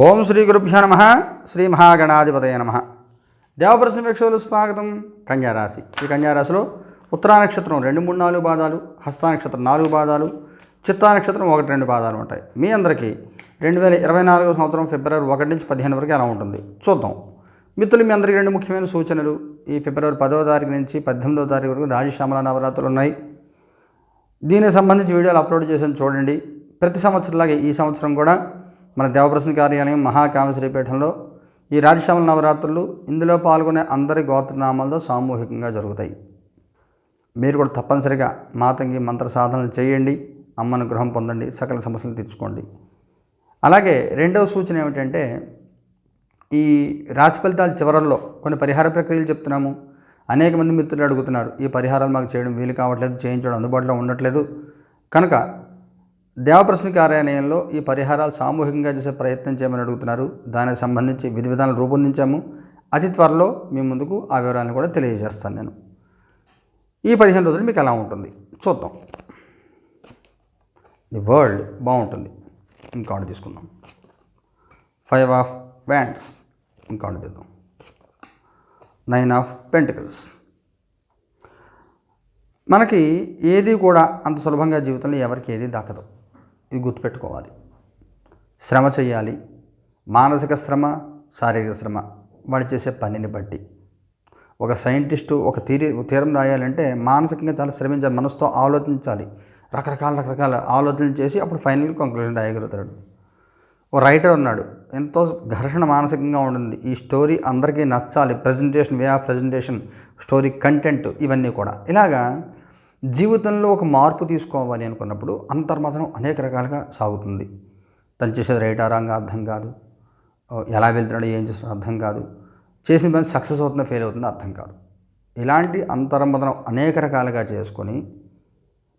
ఓం శ్రీ గురుభ్యో నమ. శ్రీ మహాగణాధిపతయ నమ. దేవప్రసం వీక్షకులు స్వాగతం. కన్యారాశి. ఈ కన్యారాశిలో ఉత్తరా నక్షత్రం రెండు మూడు నాలుగు పాదాలు హస్తా నక్షత్రం నాలుగు పాదాలు చిత్తా నక్షత్రం ఒకటి రెండు పాదాలు ఉంటాయి. మీ అందరికీ రెండు వేల ఇరవై నాలుగో సంవత్సరం ఫిబ్రవరి ఒకటి నుంచి పదిహేను వరకు ఎలా ఉంటుంది? చూద్దాం. మిత్రులు మీ అందరికీ రెండు ముఖ్యమైన సూచనలు. ఈ ఫిబ్రవరి పదవ తారీఖు నుంచి పద్దెనిమిదవ తారీఖు వరకు రాజశ్యామల నవరాత్రులు ఉన్నాయి. దీనికి సంబంధించి వీడియోలు అప్లోడ్ చేసి చూడండి. ప్రతి సంవత్సరంలాగే ఈ సంవత్సరం కూడా మన దేవప్రసన్న కార్యాలయం మహాకామశ్రీపీఠంలో ఈ రాజశ్యామల నవరాత్రులు ఇందులో పాల్గొనే అందరి గోత్రనామాలతో సామూహికంగా జరుగుతాయి. మీరు కూడా తప్పనిసరిగా మాతంగి మంత్ర సాధనలు చేయండి అమ్మను గృహం పొందండి సకల సమస్యలు తీర్చుకోండి. అలాగే రెండవ సూచన ఏమిటంటే ఈ రాశి ఫలితాల చివరల్లో కొన్ని పరిహార ప్రక్రియలు చెప్తున్నాము. అనేక మంది మిత్రులు అడుగుతున్నారు ఈ పరిహారాలు మాకు చేయడం వీలు కావట్లేదు చేయించడం అందుబాటులో ఉండట్లేదు. కనుక దేవప్రశ్న కార్యాలయంలో ఈ పరిహారాలు సామూహికంగా చేసే ప్రయత్నం చేయమని అడుగుతున్నారు. దానికి సంబంధించి విధి విధానాలు రూపొందించాము. అతి త్వరలో మీ ముందుకు ఆ వివరాలను కూడా తెలియజేస్తాను నేను. ఈ పదిహేను రోజులు మీకు ఎలా ఉంటుంది? చూద్దాం. ది వరల్డ్ బాగుంటుంది. ఇంకాడు తీసుకుందాం. ఫైవ్ ఆఫ్ వ్యాండ్స్ ఇంకాడు చేద్దాం నైన్ ఆఫ్ పెంటికల్స్. మనకి ఏది కూడా అంత సులభంగా జీవితంలో ఎవరికి ఏది దక్కదు. ఇది గుర్తుపెట్టుకోవాలి. శ్రమ చేయాలి. మానసిక శ్రమ శారీరక శ్రమ వాడు చేసే పనిని బట్టి. ఒక సైంటిస్టు ఒక తీరి తీరం రాయాలంటే మానసికంగా చాలా శ్రమించాలి మనసుతో ఆలోచించాలి. రకరకాల రకరకాల ఆలోచనలు చేసి అప్పుడు ఫైనల్ కంక్లూజన్ రాయగలుగుతాడు. ఓ రైటర్ ఉన్నాడు. ఎంతో ఘర్షణ మానసికంగా ఉంటుంది. ఈ స్టోరీ అందరికీ నచ్చాలి. Presentation way of presentation story content ఇవన్నీ కూడా. ఇలాగా జీవితంలో ఒక మార్పు తీసుకోవాలి అనుకున్నప్పుడు అంతర్మతనం అనేక రకాలుగా సాగుతుంది. తను చేసేది రైట్ రాంగా అర్థం కాదు. ఎలా వెళ్తున్నాడో ఏం చేస్తున్నాడో అర్థం కాదు. చేసిన పని సక్సెస్ అవుతుందో ఫెయిల్ అవుతుందో అర్థం కాదు. ఇలాంటి అంతర్మతనం అనేక రకాలుగా చేసుకొని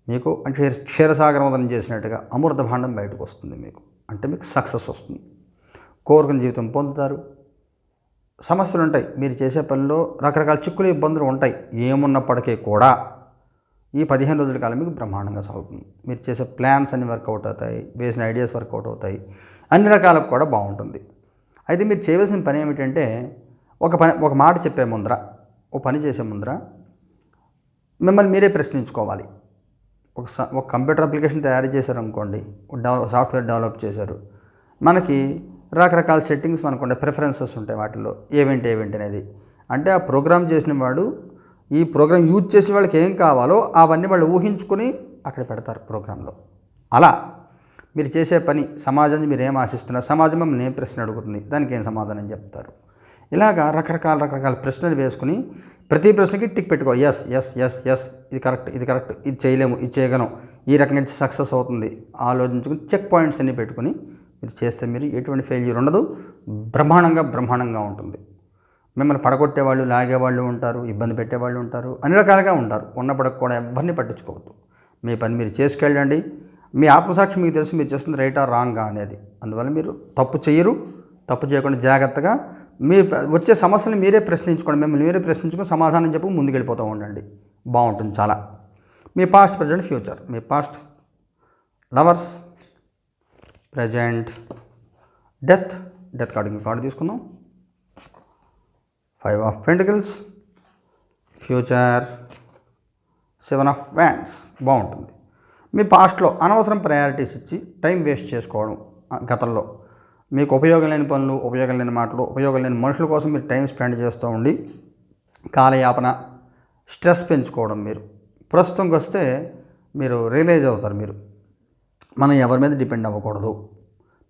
మీకు అంటే క్షీరసాగరమదనం చేసినట్టుగా అమృత భాండం బయటకు వస్తుంది మీకు. అంటే మీకు సక్సెస్ వస్తుంది. కోరుకుని జీవితం పొందుతారు. సమస్యలు ఉంటాయి. మీరు చేసే పనిలో రకరకాల చిక్కులు ఇబ్బందులు ఉంటాయి. ఏమున్నప్పటికీ కూడా ఈ పదిహేను రోజుల కాలం మీకు బ్రహ్మాండంగా సాగుతుంది. మీరు చేసే ప్లాన్స్ అన్ని వర్కౌట్ అవుతాయి వేసిన ఐడియాస్ వర్కౌట్ అవుతాయి అన్ని రకాలకు కూడా బాగుంటుంది. అయితే మీరు చేయవలసిన పని ఏమిటంటే ఒక పని ఒక మాట చెప్పే ముందర ఒక పని చేసే ముందర మిమ్మల్ని మీరే ప్రశ్నించుకోవాలి. ఒక ఒక కంప్యూటర్ అప్లికేషన్ తయారు చేశారు అనుకోండి డెవలప్ సాఫ్ట్వేర్ డెవలప్ చేశారు మనకి రకరకాల సెట్టింగ్స్ మనకు ఉండే ప్రిఫరెన్సెస్ ఉంటాయి వాటిలో ఏవేంటి ఏవేంటి అనేది. అంటే ఆ ప్రోగ్రామ్ చేసిన వాడు ఈ ప్రోగ్రామ్ యూజ్ చేసే వాళ్ళకి ఏం కావాలో అవన్నీ వాళ్ళు ఊహించుకొని అక్కడ పెడతారు ప్రోగ్రాంలో. అలా మీరు చేసే పని సమాజాన్ని మీరు ఏం ఆశిస్తున్నారు? సమాజం మిమ్మల్ని ఏం ప్రశ్న అడుగుతుంది? దానికి ఏం సమాధానం చెప్తారు? ఇలాగా రకరకాల రకరకాల ప్రశ్నలు వేసుకుని ప్రతి ప్రశ్నకి టిక్ పెట్టుకోవాలి. ఎస్ ఎస్ ఎస్ ఎస్ ఇది కరెక్ట్ ఇది కరెక్ట్ ఇది చేయలేము ఇది చేయగలం ఈ రకంగా సక్సెస్ అవుతుంది. ఆలోచించుకుని చెక్ పాయింట్స్ అన్ని పెట్టుకుని మీరు చేస్తే మీరు ఎటువంటి ఫెయిల్యూర్ ఉండదు. బ్రహ్మాండంగా బ్రహ్మాండంగా ఉంటుంది. మిమ్మల్ని పడగొట్టేవాళ్ళు లాగేవాళ్ళు ఉంటారు ఇబ్బంది పెట్టేవాళ్ళు ఉంటారు అన్ని రకాలుగా ఉంటారు. ఉన్నప్పటికి కూడా ఎవరిని పట్టించుకోవద్దు. మీ పని మీరు చేసుకెళ్ళండి. మీ ఆత్మసాక్షి మీకు తెలుసు మీరు చేస్తుంది రైటా రాంగా అనేది. అందువల్ల మీరు తప్పు చేయరు. తప్పు చేయకుండా జాగ్రత్తగా మీ వచ్చే సమస్యలు మీరే ప్రశ్నించుకోండి. మిమ్మల్ని మీరే ప్రశ్నించుకొని సమాధానం చెప్పి ముందుకెళ్ళిపోతూ ఉండండి. బాగుంటుంది చాలా. మీ పాస్ట్ ప్రజెంట్ ఫ్యూచర్. మీ past lovers present death. Death card card తీసుకుందాం. Five of pentacles future seven of wands. బాగుంటుంది. మీ పాస్ట్లో అనవసరం ప్రయారిటీస్ ఇచ్చి టైం వేస్ట్ చేసుకోవడం గతంలో. మీకు ఉపయోగం లేని పనులు ఉపయోగం లేని మాటలు ఉపయోగం లేని మనుషుల కోసం మీరు టైం స్పెండ్ చేస్తూ ఉండి కాలయాపన స్ట్రెస్ పెంచుకోవడం మీరు. ప్రస్తుతంకి వస్తే మీరు రియలైజ్ అవుతారు మీరు. మనం ఎవరి మీద డిపెండ్ అవ్వకూడదు.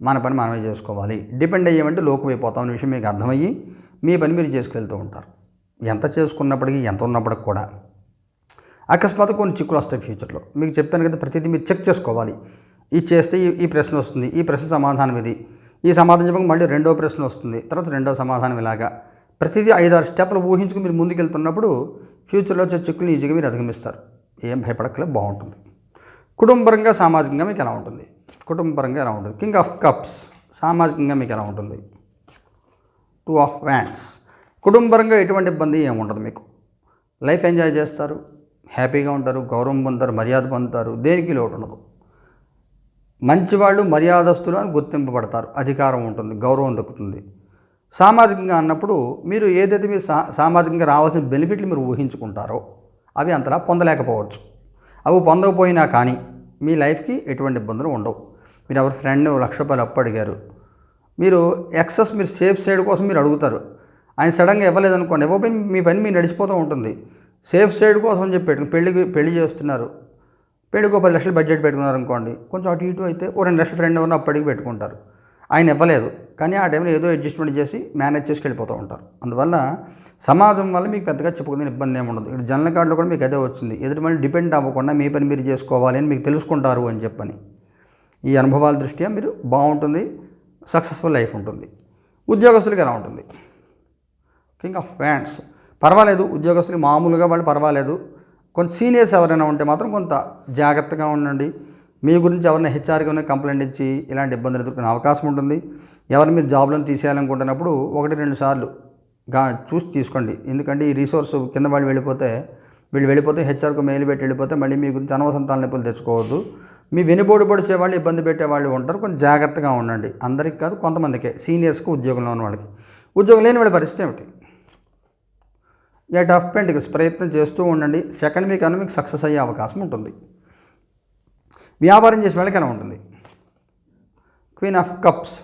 మన పని మనమే చేసుకోవాలి. డిపెండ్ అయ్యామంటే లోకువైపోతాం అనే విషయం మీకు అర్థమయ్యి మీ పని మీరు చేసుకెళ్తూ ఉంటారు. ఎంత చేసుకున్నప్పటికీ ఎంత ఉన్నప్పటికి కూడా. అకస్మాత్తు కొన్ని చిక్కులు వస్తాయి ఫ్యూచర్లో. మీకు చెప్పాను కదా ప్రతిదీ మీరు చెక్ చేసుకోవాలి. ఇది చేస్తే ఈ ఈ ప్రశ్న వస్తుంది ఈ ప్రశ్న సమాధానం ఇది. ఈ సమాధానం చెప్పక మళ్ళీ రెండో ప్రశ్న వస్తుంది. తర్వాత రెండో సమాధానం ఇలాగా. ప్రతిదీ ఐదారు స్టెప్లు ఊహించుకుని మీరు ముందుకెళ్తున్నప్పుడు ఫ్యూచర్లో వచ్చే చిక్కులు ఈజీగా మీరు అధిగమిస్తారు. ఏం భయపడక్కలే బాగుంటుంది. కుటుంబపరంగా సామాజికంగా మీకు ఎలా ఉంటుంది? కుటుంబపరంగా ఎలా ఉంటుంది? కింగ్ ఆఫ్ కప్స్ సామాజికంగా మీకు ఎలా ఉంటుంది? టూ ఆఫ్ వ్యాండ్స్ కుటుంబపరంగా ఎటువంటి ఇబ్బంది ఏముండదు మీకు? లైఫ్ ఎంజాయ్ చేస్తారు హ్యాపీగా ఉంటారు గౌరవం పొందుతారు మర్యాద పొందుతారు దేనికి లోటు ఉండదు. మంచివాళ్ళు మర్యాదస్తులు అని గుర్తింపబడతారు అధికారం ఉంటుంది గౌరవం దక్కుతుంది. సామాజికంగా అన్నప్పుడు మీరు ఏదైతే మీరు సా సామాజికంగా రావాల్సిన బెనిఫిట్లు మీరు ఊహించుకుంటారో అవి అంతలా పొందలేకపోవచ్చు. అవి పొందకపోయినా కానీ మీ లైఫ్కి ఎటువంటి ఇబ్బందులు ఉండవు. మీరు ఎవరి ఫ్రెండ్ లక్ష రూపాయలు అప్పు అడిగారు మీరు ఎక్సెస్ మీరు సేఫ్ సైడ్ కోసం మీరు అడుగుతారు. ఆయన సడన్గా ఇవ్వలేదనుకోండి ఇవ్వబోయి మీ పని మీరు నడిచిపోతూ ఉంటుంది. సేఫ్ సైడ్ కోసం అని చెప్పి పెట్టుకుని పెళ్ళి చేస్తున్నారు. పెళ్ళికి ఒక పది లక్షలు బడ్జెట్ పెట్టుకున్నారు అనుకోండి కొంచెం అటు ఇటు అయితే ఓ రెండు లక్షల ఫ్రెండ్ ఎవరిని అప్పటికి పెట్టుకుంటారు. ఆయన ఇవ్వలేదు కానీ ఆ టైంలో ఏదో అడ్జస్ట్మెంట్ చేసి మేనేజ్ చేసి వెళ్ళిపోతూ ఉంటారు. అందువల్ల సమాజం వల్ల మీకు పెద్దగా చెప్పుకునే ఇబ్బంది ఏమి ఉండదు. ఇక్కడ జనరల్ కార్డులో కూడా మీకు అదే వచ్చింది. ఎదుటి మళ్ళీ డిపెండ్ అవ్వకుండా మీ పని మీరు చేసుకోవాలి అని మీకు తెలుసుకుంటారు అని చెప్పని. ఈ అనుభవాల దృష్ట్యా మీరు బాగుంటుంది. సక్సెస్ఫుల్ లైఫ్ ఉంటుంది. ఉద్యోగస్తులకి ఎలా ఉంటుంది? కింగ్ ఆఫ్ ఫ్యాన్స్ పర్వాలేదు ఉద్యోగస్తులు మామూలుగా వాళ్ళు పర్వాలేదు. కొంత సీనియర్స్ ఎవరైనా ఉంటే మాత్రం కొంత జాగ్రత్తగా ఉండండి. మీ గురించి ఎవరైనా హెచ్ఆర్గా కంప్లైంట్ ఇచ్చి ఇలాంటి ఇబ్బందులు ఎదుర్కొనే అవకాశం ఉంటుంది. ఎవరిని మీరు జాబ్లను తీసేయాలనుకుంటున్నప్పుడు ఒకటి రెండు సార్లు గా చూసి తీసుకోండి. ఎందుకంటే ఈ రిసోర్స్ కింద వాళ్ళు వెళ్ళిపోతే వీళ్ళు వెళ్ళిపోతే హెచ్ఆర్కు మెయిల్ పెట్టి వెళ్ళిపోతే మళ్ళీ మీ గురించి అనవసంతాల నొప్పులు తెచ్చుకోవద్దు. మీ వెనుబోడు పొడిచే వాళ్ళు ఇబ్బంది పెట్టే వాళ్ళు ఉంటారు. కొంచెం జాగ్రత్తగా ఉండండి. అందరికి కాదు కొంతమందికే. సీనియర్స్కి ఉద్యోగంలో ఉన్న వాళ్ళకి. ఉద్యోగం లేని వాళ్ళ పరిస్థితి ఏమిటి? ఏ ఆఫ్ పెంటికల్స్ ప్రయత్నం చేస్తూ ఉండండి. సెకండ్ వీక్ అన్న మీకు సక్సెస్ అయ్యే అవకాశం ఉంటుంది. వ్యాపారం చేసే వాళ్ళకి ఎలా ఉంటుంది. Queen of cups.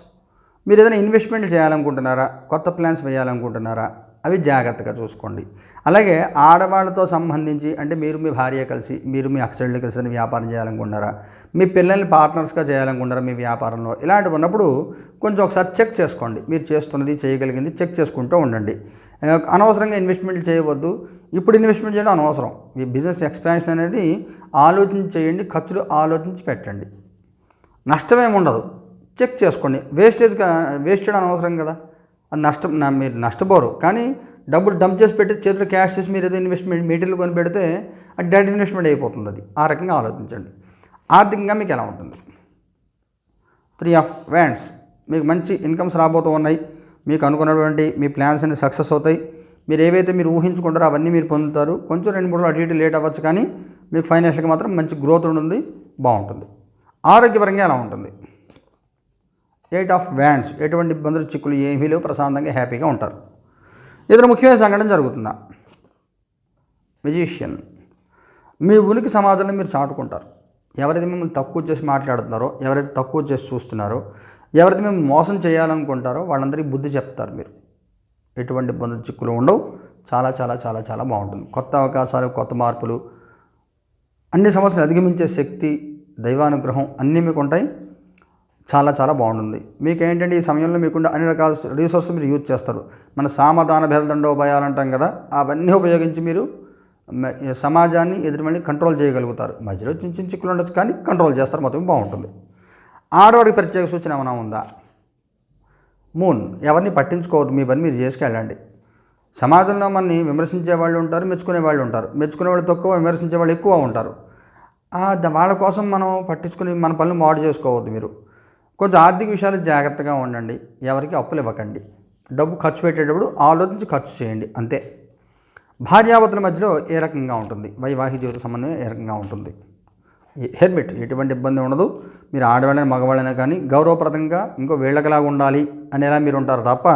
మీరు ఏదైనా ఇన్వెస్ట్మెంట్ చేయాలనుకుంటున్నారా? కొత్త ప్లాన్స్ వేయాలనుకుంటున్నారా? అవి జాగ్రత్తగా చూసుకోండి. అలాగే ఆడవాళ్ళతో సంబంధించి అంటే మీరు మీ భార్య కలిసి మీరు మీ అక్షరులు కలిసి వ్యాపారం చేయాలనుకుంటారా మీ పిల్లల్ని పార్ట్నర్స్గా చేయాలనుకుంటారా మీ వ్యాపారంలో? ఇలాంటివి ఉన్నప్పుడు కొంచెం ఒకసారి చెక్ చేసుకోండి. మీరు చేస్తున్నది చేయగలిగింది చెక్ చేసుకుంటూ ఉండండి. అనవసరంగా ఇన్వెస్ట్మెంట్ చేయవద్దు. ఇప్పుడు ఇన్వెస్ట్మెంట్ చేయడం అనవసరం. ఈ బిజినెస్ ఎక్స్పాన్షన్ అనేది ఆలోచించి చేయండి ఖర్చులు ఆలోచించి పెట్టండి. నష్టమేమి ఉండదు. చెక్ చేసుకోండి. వేస్టేజ్గా వేస్టెడ్ అనవసరం కదా. నష్టం మీరు నష్టపోరు. కానీ డబ్బులు డంప్ చేసి పెట్టి చేతిలో క్యాష్ చేసి మీరు ఏదో ఇన్వెస్ట్మెంట్ మెటీరియల్ కొని పెడితే అది డెడ్ ఇన్వెస్ట్మెంట్ అయిపోతుంది అది. ఆ రకంగా ఆలోచించండి. ఆర్థికంగా మీకు ఎలా ఉంటుంది? త్రీ ఆఫ్ వ్యాండ్స్ మీకు మంచి ఇన్కమ్స్ రాబోతూ ఉన్నాయి. మీకు అనుకున్నటువంటి మీ ప్లాన్స్ అన్ని సక్సెస్ అవుతాయి. మీరు ఏవైతే మీరు ఊహించుకుంటారో అవన్నీ మీరు పొందుతారు. కొంచెం రెండు మూడు అటు ఇటు లేట్ అవ్వచ్చు కానీ మీకు ఫైనాన్షియల్గా మాత్రం మంచి గ్రోత్ ఉంటుంది బాగుంటుంది. ఆరోగ్యపరంగా ఎలా ఉంటుంది? ఎయిట్ ఆఫ్ వ్యాండ్స్ ఎటువంటి ఇబ్బందులు చిక్కులు ఏమీ లేవు. ప్రశాంతంగా హ్యాపీగా ఉంటారు. ఇతర ముఖ్యమైన సంఘటన జరుగుతుందా? మ్యూజిషియన్. మీ ఉనికి సమాజంలో మీరు చాటుకుంటారు. ఎవరైతే మిమ్మల్ని తక్కువ చేసి మాట్లాడుతున్నారో ఎవరైతే తక్కువ చేసి చూస్తున్నారో ఎవరైతే మేము మోసం చేయాలనుకుంటారో వాళ్ళందరికీ బుద్ధి చెప్తారు మీరు. ఎటువంటి ఇబ్బందులు చిక్కులు ఉండవు. చాలా చాలా చాలా చాలా బాగుంటుంది. కొత్త అవకాశాలు కొత్త మార్పులు అన్ని సమస్యలు అధిగమించే శక్తి దైవానుగ్రహం అన్నీ మీకు ఉంటాయి. చాలా చాలా బాగుంటుంది. మీకు ఏంటంటే ఈ సమయంలో మీకుండా అన్ని రకాల రీసోర్స్ మీరు యూజ్ చేస్తారు? మన సామధాన భేదదండోపాయాలు అంటాం కదా అవన్నీ ఉపయోగించి మీరు సమాజాన్ని ఎదురుమని కంట్రోల్ చేయగలుగుతారు. మధ్యలో చిన్న చిన్న చిక్కులు ఉండొచ్చు కానీ కంట్రోల్ చేస్తారు మొత్తం బాగుంటుంది. ఆడవాడికి ప్రత్యేక సూచన ఏమైనా ఉందా? మూన్ ఎవరిని పట్టించుకోవద్దు మీ పని మీరు చేసుకెళ్ళండి సమాజంలో మనని విమర్శించే వాళ్ళు ఉంటారు మెచ్చుకునే వాళ్ళు ఉంటారు. మెచ్చుకునే వాళ్ళు తక్కువ విమర్శించే వాళ్ళు ఎక్కువ ఉంటారు. వాళ్ళ కోసం మనం పట్టించుకుని మన పనులు మాడు చేసుకోవద్దు మీరు. కొంచెం ఆర్థిక విషయాలు జాగ్రత్తగా ఉండండి. ఎవరికి అప్పులు ఇవ్వకండి. డబ్బు ఖర్చు పెట్టేటప్పుడు ఆలోచించి ఖర్చు చేయండి. అంతే. భార్యావతుల మధ్యలో ఏ రకంగా ఉంటుంది? వైవాహిక జీవిత సంబంధం ఏ రకంగా ఉంటుంది? హెల్మెట్ ఎటువంటి ఇబ్బంది ఉండదు. మీరు ఆడవాళ్ళని మగవాళ్ళైనా కానీ గౌరవప్రదంగా ఇంకో వీళ్ళకలాగా ఉండాలి అనేలా మీరు ఉంటారు తప్ప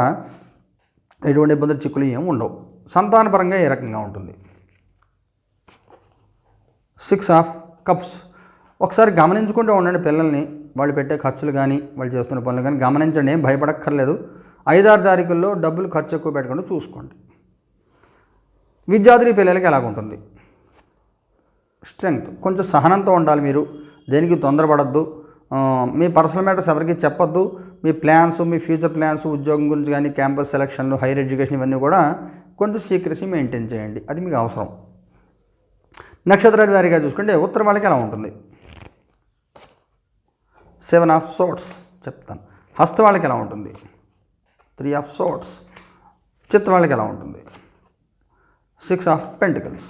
ఎటువంటి ఇబ్బందులు చిక్కులు ఏమి ఉండవు. సంతానపరంగా ఏ రకంగా ఉంటుంది? సిక్స్ ఆఫ్ కప్స్ ఒకసారి గమనించుకుంటూ ఉండండి పిల్లల్ని. వాళ్ళు పెట్టే ఖర్చులు కానీ వాళ్ళు చేస్తున్న పనులు కానీ గమనించండి ఏం భయపడక్కర్లేదు. ఐదారు తారీఖుల్లో డబ్బులు ఖర్చు ఎక్కువ పెట్టకుండా చూసుకోండి. విద్యార్థి పిల్లలకి ఎలాగుంటుంది? స్ట్రెంగ్త్ కొంచెం సహనంతో ఉండాలి మీరు. దేనికి తొందరపడద్దు. మీ పర్సనల్ మ్యాటర్స్ ఎవరికి చెప్పొద్దు. మీ ప్లాన్స్ మీ ఫ్యూచర్ ప్లాన్స్ ఉద్యోగం గురించి కానీ క్యాంపస్ సెలక్షన్లు హైయర్ ఎడ్యుకేషన్ ఇవన్నీ కూడా కొంచెం సీక్రసీ మెయింటైన్ చేయండి. అది మీకు అవసరం. నక్షత్రాల వారిగా చూసుకుంటే ఉత్తర వాళ్ళకి ఎలా ఉంటుంది? సెవెన్ ఆఫ్ సోట్స్ చెప్తాను. హస్త వాళ్ళకి ఎలా ఉంటుంది? త్రీ ఆఫ్ సోట్స్ చిత్త వాళ్ళకి ఎలా ఉంటుంది? Six of pentacles.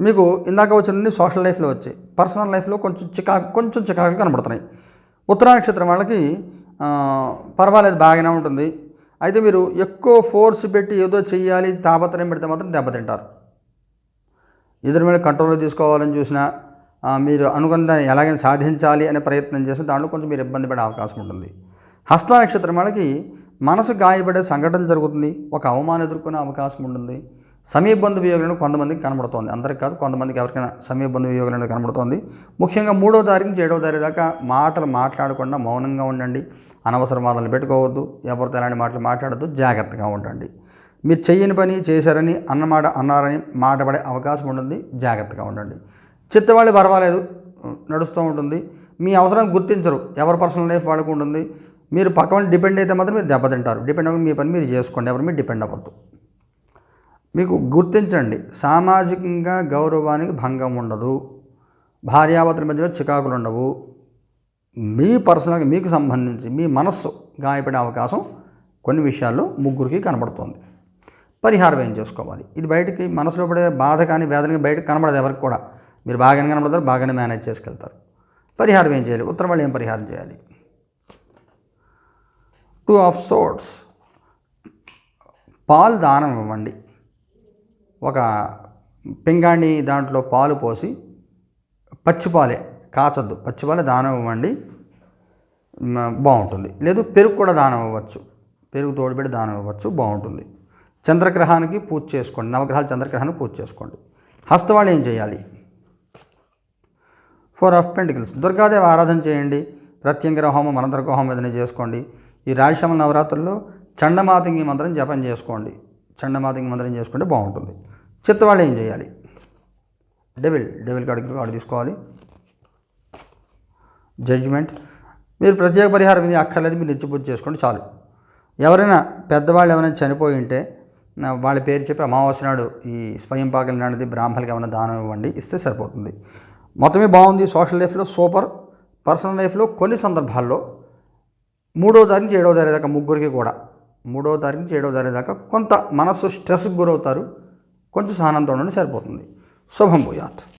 మీకు ఇందాక వచ్చినన్ని సోషల్ లైఫ్లో వచ్చాయి. పర్సనల్ లైఫ్లో కొంచెం చికా కొంచెం చికాకులు కనబడుతున్నాయి. ఉత్తరా నక్షత్రం వాళ్ళకి పర్వాలేదు బాగానే ఉంటుంది. అయితే మీరు ఎక్కువ ఫోర్స్ పెట్టి ఏదో చేయాలి తాపత్రయం పెడితే మాత్రం దెబ్బతింటారు. ఎదురు మీద కంట్రోల్లో తీసుకోవాలని చూసినా మీరు అనుకున్న ఎలాగైనా సాధించాలి అనే ప్రయత్నం చేస్తే దాంట్లో కొంచెం మీరు ఇబ్బంది పడే అవకాశం ఉంటుంది. హస్త నక్షత్రం వాళ్ళకి మనసు గాయపడే సంఘటన జరుగుతుంది. ఒక అవమానం ఎదుర్కొనే అవకాశం ఉంటుంది. సమీప బంధు వియోగలను కొంతమందికి కనబడుతోంది. అందరికి కాదు కొంతమందికి ఎవరికైనా సమీప బంధు కనబడుతోంది. ముఖ్యంగా మూడో తారీఖు నుంచి ఏడో తారీఖు దాకా మాటలు మాట్లాడకుండా మౌనంగా ఉండండి. అనవసర వాదనలు పెట్టుకోవద్దు. ఎవరితో ఎలాంటి మాటలు మాట్లాడద్దు. జాగ్రత్తగా ఉండండి. మీరు చెయ్యని పని చేశారని అన్నమాట అన్నారని మాట పడే అవకాశం ఉంటుంది. జాగ్రత్తగా ఉండండి. చిత్తవాళ్ళు పర్వాలేదు. నడుస్తూ ఉంటుంది. మీ అవసరం గుర్తించరు. ఎవరి పర్సనల్ లైఫ్ వాళ్ళకు ఉంటుంది. మీరు పక్కన డిపెండ్ అయితే మాత్రం మీరు దెబ్బతింటారు డిపెండ్ అవ్వకుండా మీ పని మీరు చేసుకోండి. ఎవరి మీద డిపెండ్ అవ్వద్దు. మీకు గుర్తించండి. సామాజికంగా గౌరవానికి భంగం ఉండదు. భార్యాభర్తల మధ్యలో చికాకులు ఉండవు. మీ పర్సనల్గా మీకు సంబంధించి మీ మనస్సు గాయపడే అవకాశం కొన్ని విషయాల్లో ముగ్గురికి కనబడుతుంది. పరిహారం ఏం చేసుకోవాలి? ఇది బయటికి మనసులో పడే బాధ కానీ వేదన కానీ బయటకు కనబడదు ఎవరికి కూడా. మీరు బాగానే కనబడతారు బాగానే మేనేజ్ చేసుకెళ్తారు. పరిహారం ఏం చేయాలి? ఉత్తరం వాళ్ళు ఏం పరిహారం చేయాలి? టూ ఆఫ్ సోట్స్ పాలు దానం ఇవ్వండి. ఒక పింగాణి దాంట్లో పాలు పోసి పచ్చిపాలే కాచద్దు. పచ్చిపాలే దానం ఇవ్వండి. బాగుంటుంది. లేదు పెరుగు కూడా దానం ఇవ్వచ్చు. పెరుగు తోడుపెట్టి దానం ఇవ్వచ్చు బాగుంటుంది. చంద్రగ్రహానికి పూజ చేసుకోండి. నవగ్రహాలు చంద్రగ్రహానికి పూజ చేసుకోండి. హస్తవాళ్ళు ఏం చేయాలి? Four of pentacles. దుర్గాదేవి ఆరాధన చేయండి. ప్రత్యంగర హోమం అనంతరక హోమం ఏదైనా చేసుకోండి. ఈ రాజశ్యామ నవరాత్రుల్లో చండమాతంగి మంత్రం జపం చేసుకోండి. చండమాతంగి మంత్రం చేసుకుంటే బాగుంటుంది. చిత్తవాళ్ళు ఏం చేయాలి? డెవిల్ డెవిల్ కాడికి కార్డు తీసుకోవాలి. జడ్జిమెంట్. మీరు ప్రత్యేక పరిహారం ఇది అక్కర్లేదు మీరు నిత్యపూజ చేసుకోండి చాలు. ఎవరైనా పెద్దవాళ్ళు ఏమైనా చనిపోయి ఉంటే వాళ్ళ పేరు చెప్పి అమావాస్య నాడు ఈ స్వయం పాకలి నాడుది బ్రాహ్మణులకి ఏమైనా దానం ఇవ్వండి ఇస్తే సరిపోతుంది. మొత్తమే బాగుంది. సోషల్ లైఫ్లో సూపర్. పర్సనల్ లైఫ్లో కొన్ని సందర్భాల్లో మూడో తారీఖు నుంచి ఏడవ తారీఖు దాకా ముగ్గురికి కూడా. మూడో తారీఖు నుంచి ఏడవ తారీఖు దాకా కొంత మనస్సు స్ట్రెస్కి గురవుతారు. కొంచెం సహనంతో ఉండండి సరిపోతుంది. శుభం భూయాత్.